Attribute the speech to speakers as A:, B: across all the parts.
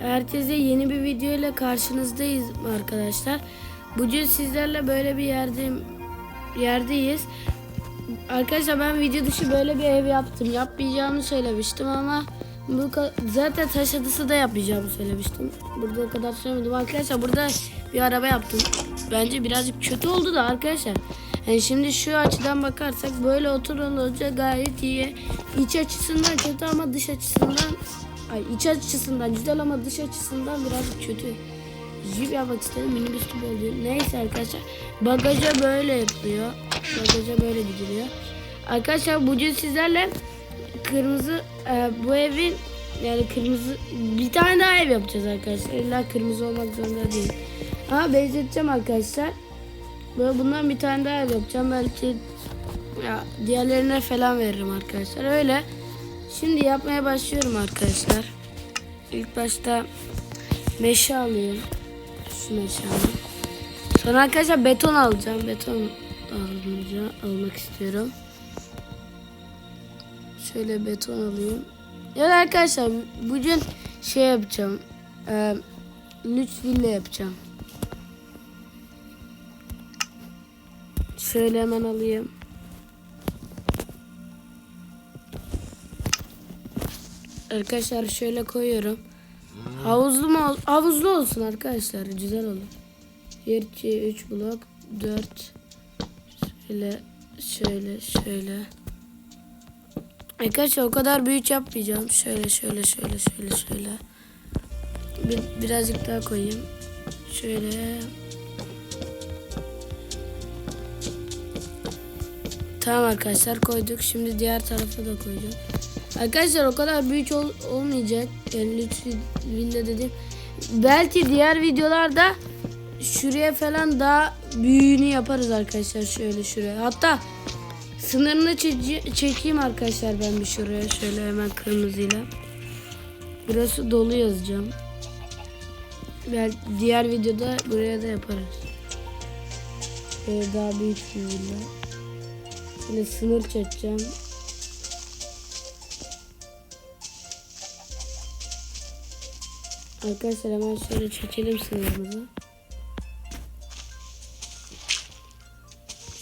A: Herkese yeni bir video ile karşınızdayız arkadaşlar. Bugün sizlerle böyle bir yerdeyim, yerdeyiz. Arkadaşlar ben video dışı böyle bir ev yaptım. Yapmayacağımı söylemiştim ama bu zaten taş adısı da yapmayacağımı söylemiştim. Burada o kadar söylemedim. Arkadaşlar burada bir araba yaptım. Bence birazcık kötü oldu da arkadaşlar. Yani şimdi şu açıdan bakarsak böyle oturulunca gayet iyi. İç açısından kötü ama dış açısından ay iç açısından güzel ama dış açısından biraz kötü. Jeep yapmak istedim minibüs gibi oluyor. Neyse arkadaşlar bagaja böyle yapıyor. Bagaja böyle gidiliyor. Arkadaşlar bugün sizlerle kırmızı e, bu evin yani kırmızı bir tane daha ev yapacağız arkadaşlar. İlla kırmızı olmak zorunda değil. Ama benzeteceğim arkadaşlar. Böyle bundan bir tane daha ev yapacağım. Belki ya, diğerlerine falan veririm arkadaşlar. Öyle. Şimdi yapmaya başlıyorum arkadaşlar. İlk başta meşe alayım. Şu meşe alayım. Sonra arkadaşlar beton alacağım. Beton alacağım, almak istiyorum. Şöyle beton alayım. Ya arkadaşlar bugün şey yapacağım. E, lüks villa yapacağım. Şöyle hemen alayım. Arkadaşlar şöyle koyuyorum. Havuzlu mu? Havuzlu olsun arkadaşlar. Güzel olur. 1, 2, 3 blok. 4. Şöyle, şöyle, şöyle. Arkadaşlar o kadar büyük yapmayacağım. Şöyle, şöyle, şöyle, şöyle, şöyle. Bir, birazcık daha koyayım. Şöyle. Tamam arkadaşlar koyduk. Şimdi diğer tarafa da koyacağım. Arkadaşlar o kadar büyük ol- olmayacak. Yani villa dedim. Belki diğer videolarda şuraya falan daha büyüğünü yaparız arkadaşlar. Şöyle şuraya. Hatta sınırını çe- çekeyim arkadaşlar ben bir şuraya. Şöyle hemen kırmızıyla. Burası dolu yazacağım. Belki diğer videoda buraya da yaparız. Böyle daha büyük bir. Böyle sınır çekeceğim. Arkadaşlar hemen şöyle çekelim sınırımızı.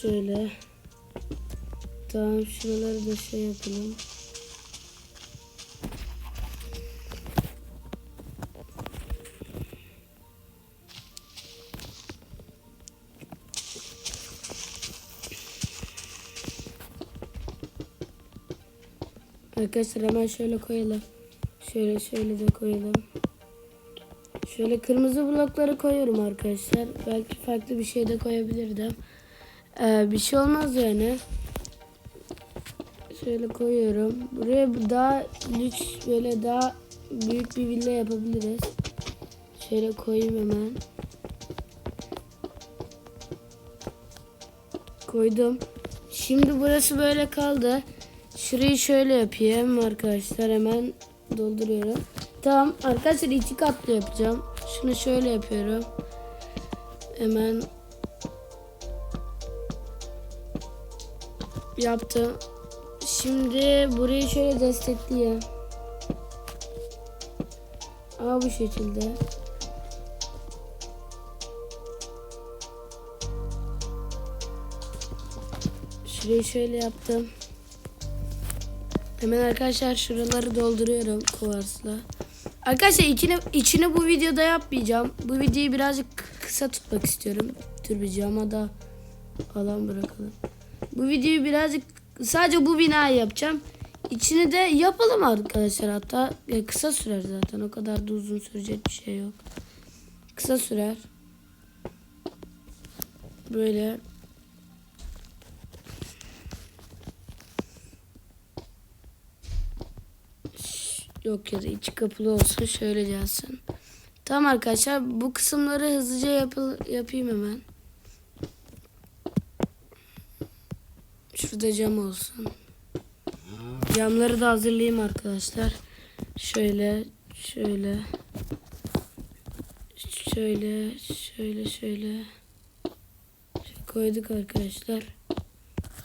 A: Şöyle. Tamam şuraları da şey yapalım. Arkadaşlar hemen şöyle koyalım. Şöyle şöyle de koyalım. Şöyle kırmızı blokları koyuyorum arkadaşlar. Belki farklı bir şey de koyabilirdim. Ee, bir şey olmaz yani. Şöyle koyuyorum. Buraya daha lüks böyle daha büyük bir villa yapabiliriz. Şöyle koyayım hemen. Koydum. Şimdi burası böyle kaldı. Şurayı şöyle yapayım arkadaşlar hemen dolduruyorum. Tamam arkadaşlar iki katlı yapacağım. Şunu şöyle yapıyorum. Hemen yaptım. Şimdi burayı şöyle destekleyeyim. Aa bu şekilde. Şurayı şöyle yaptım. Hemen arkadaşlar şuraları dolduruyorum kuvarsla. Arkadaşlar içini, içini bu videoda yapmayacağım. Bu videoyu birazcık kısa tutmak istiyorum. Dur bir cama da alan bırakalım. Bu videoyu birazcık sadece bu binayı yapacağım. İçini de yapalım arkadaşlar hatta. Ya kısa sürer zaten o kadar da uzun sürecek bir şey yok. Kısa sürer. Böyle Yok ya da içi kapılı olsun şöyle gelsin. Tamam arkadaşlar bu kısımları hızlıca yapı yapayım hemen. Şurada cam olsun. Camları da hazırlayayım arkadaşlar. Şöyle şöyle şöyle şöyle şöyle koyduk arkadaşlar.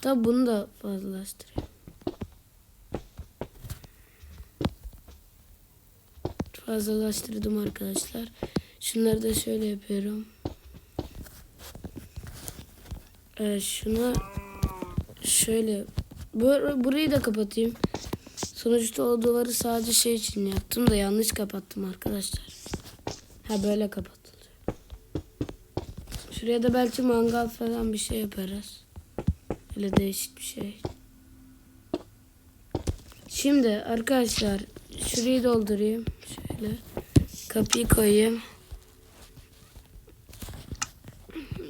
A: Tabi bunu da fazlalaştırıyorum. Fazlalaştırdım arkadaşlar. Şunları da şöyle yapıyorum. Ee, şunu şöyle Bur- burayı da kapatayım. Sonuçta o duvarı sadece şey için yaptım da yanlış kapattım arkadaşlar. Ha böyle kapatılıyor. Şuraya da belki mangal falan bir şey yaparız. Öyle değişik bir şey. Şimdi arkadaşlar şurayı doldurayım. Şöyle kapıyı koyayım.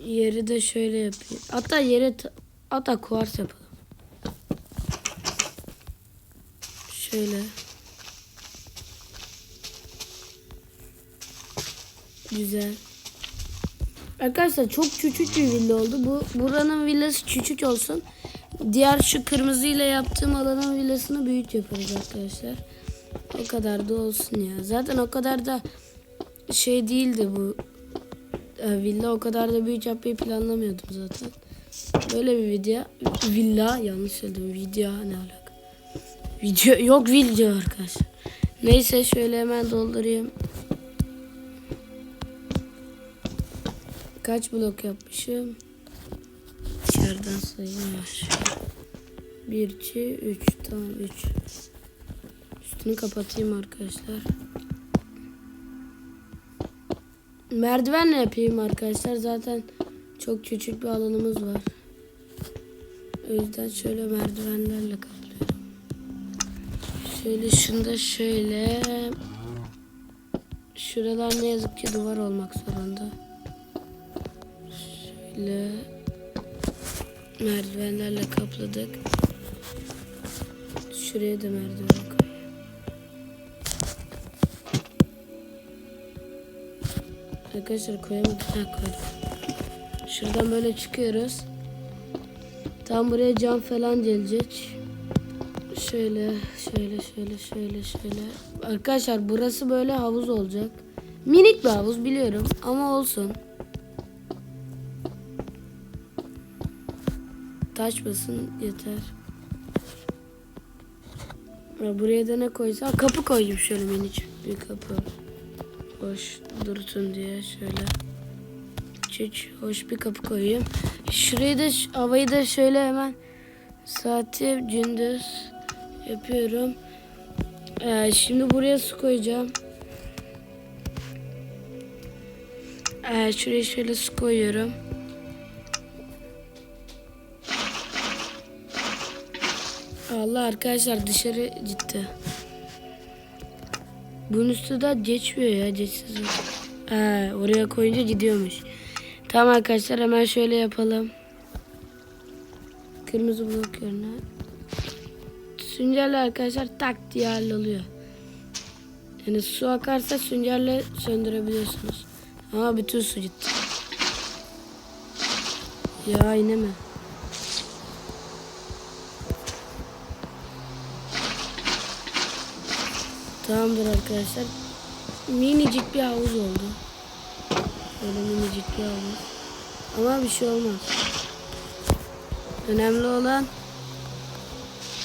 A: Yeri de şöyle yapayım. Hatta yere ta- hatta kuvars yapalım. Şöyle. Güzel. Arkadaşlar çok küçük bir villa oldu. Bu buranın villası küçük olsun. Diğer şu kırmızıyla yaptığım alanın villasını büyük yaparız arkadaşlar. O kadar da olsun ya. Zaten o kadar da şey değildi bu villa. O kadar da büyük yapmayı planlamıyordum zaten. Böyle bir video. Villa yanlış söyledim. Video ne alaka? Video yok video arkadaşlar. Neyse şöyle hemen doldurayım. Kaç blok yapmışım? İçeriden sayayım. yavaş. 1, 2, 3. Tamam 3. Üstünü kapatayım arkadaşlar. Merdivenle yapayım arkadaşlar. Zaten çok küçük bir alanımız var. O yüzden şöyle merdivenlerle kaplıyorum. Şöyle şunu da şöyle. Şuralar ne yazık ki duvar olmak zorunda. Şöyle merdivenlerle kapladık. Şuraya da merdiven koyayım. Arkadaşlar koyamadık. Ha koyduk. Şuradan böyle çıkıyoruz. Tam buraya cam falan gelecek. Şöyle, şöyle, şöyle, şöyle, şöyle. Arkadaşlar burası böyle havuz olacak. Minik bir havuz biliyorum ama olsun. Taşmasın yeter. Ya buraya da ne koysam kapı koyayım şöyle minicik bir kapı. Hoş dursun diye şöyle. Hiç hoş bir kapı koyayım. Şurayı da havayı da şöyle hemen saati gündüz yapıyorum. Ee, şimdi buraya su koyacağım. Ee, şuraya şöyle su koyuyorum. Allah arkadaşlar dışarı gitti. Bunun üstü de geçmiyor ya geçsiz. Ee, oraya koyunca gidiyormuş. Tamam arkadaşlar hemen şöyle yapalım. Kırmızı blok yerine. Süngerle arkadaşlar tak diye halloluyor. Yani su akarsa süngerle söndürebiliyorsunuz. Ama bütün su gitti. Ya yine Tamamdır arkadaşlar. Minicik bir havuz oldu. Böyle minicik bir havuz. Ama bir şey olmaz. Önemli olan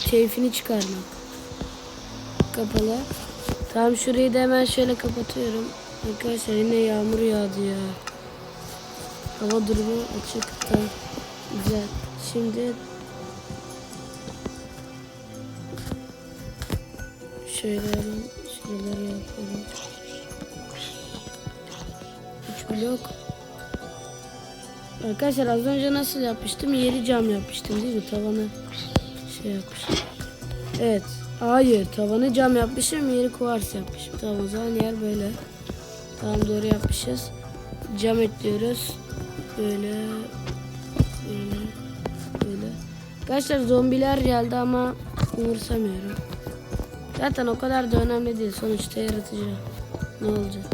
A: keyfini çıkarmak. Kapalı. Tamam şurayı da hemen şöyle kapatıyorum. Arkadaşlar yine yağmur yağdı ya. Hava durumu açık. Tamam. Güzel. Şimdi Şöyle hemen şuraları yapalım. Üç blok. Arkadaşlar az önce nasıl yapmıştım? Yeri cam yapmıştım değil mi? Tavanı şey yapmıştım. Evet. Hayır. Tavanı cam yapmışım. Yeri kuvars yapmışım. Tamam o zaman yer böyle. Tamam doğru yapmışız. Cam ekliyoruz. Böyle. Böyle. Böyle. Arkadaşlar zombiler geldi ama umursamıyorum. Zaten o kadar da önemli değil. Sonuçta yaratıcı. Ne olacak?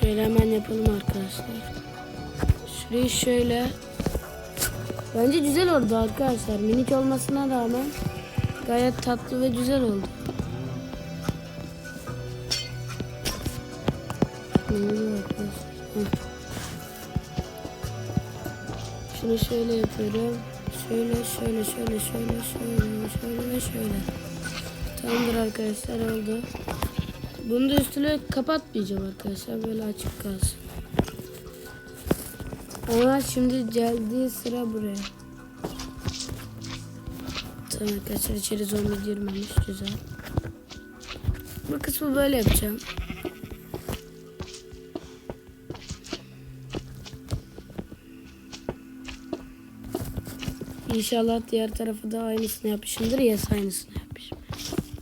A: Şöyle hemen yapalım arkadaşlar. Şurayı şöyle. Bence güzel oldu arkadaşlar. Minik olmasına rağmen gayet tatlı ve güzel oldu. Ne oluyor arkadaşlar? Heh. Şunu şöyle yapıyorum. Şöyle şöyle şöyle şöyle şöyle şöyle ve şöyle. Tamamdır arkadaşlar oldu. Bunu da üstüne kapatmayacağım arkadaşlar. Böyle açık kalsın. Ama şimdi geldiği sıra buraya. Tamam arkadaşlar içeri zombi girmemiş. Güzel. Bu kısmı böyle yapacağım. İnşallah diğer tarafı da aynısını yapmışımdır. Yes aynısını yapmışım.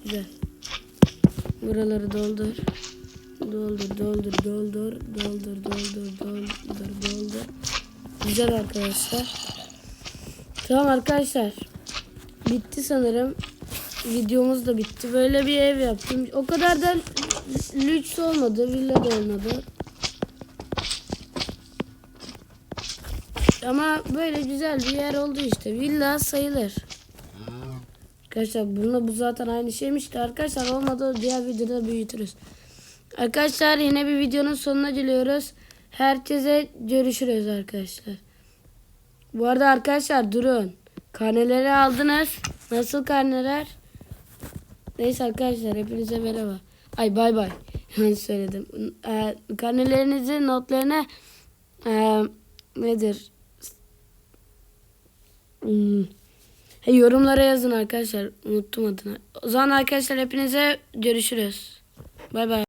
A: Güzel. Buraları doldur. Doldur, doldur, doldur, doldur, doldur, doldur, doldur. Güzel arkadaşlar. Tamam arkadaşlar. Bitti sanırım. Videomuz da bitti. Böyle bir ev yaptım. O kadar da lüks olmadı. Villa da olmadı. Ama böyle güzel bir yer oldu işte. Villa sayılır. Arkadaşlar bununla bu zaten aynı şeymiş de arkadaşlar olmadı diğer videoda büyütürüz. Arkadaşlar yine bir videonun sonuna geliyoruz. Herkese görüşürüz arkadaşlar. Bu arada arkadaşlar durun. Karneleri aldınız. Nasıl karneler? Neyse arkadaşlar hepinize merhaba. Ay bay bay. Yanlış söyledim. Ee, karnelerinizi notlarına ee, nedir? Hmm. Hey, yorumlara yazın arkadaşlar. Unuttum adını. O zaman arkadaşlar hepinize görüşürüz. Bay bay.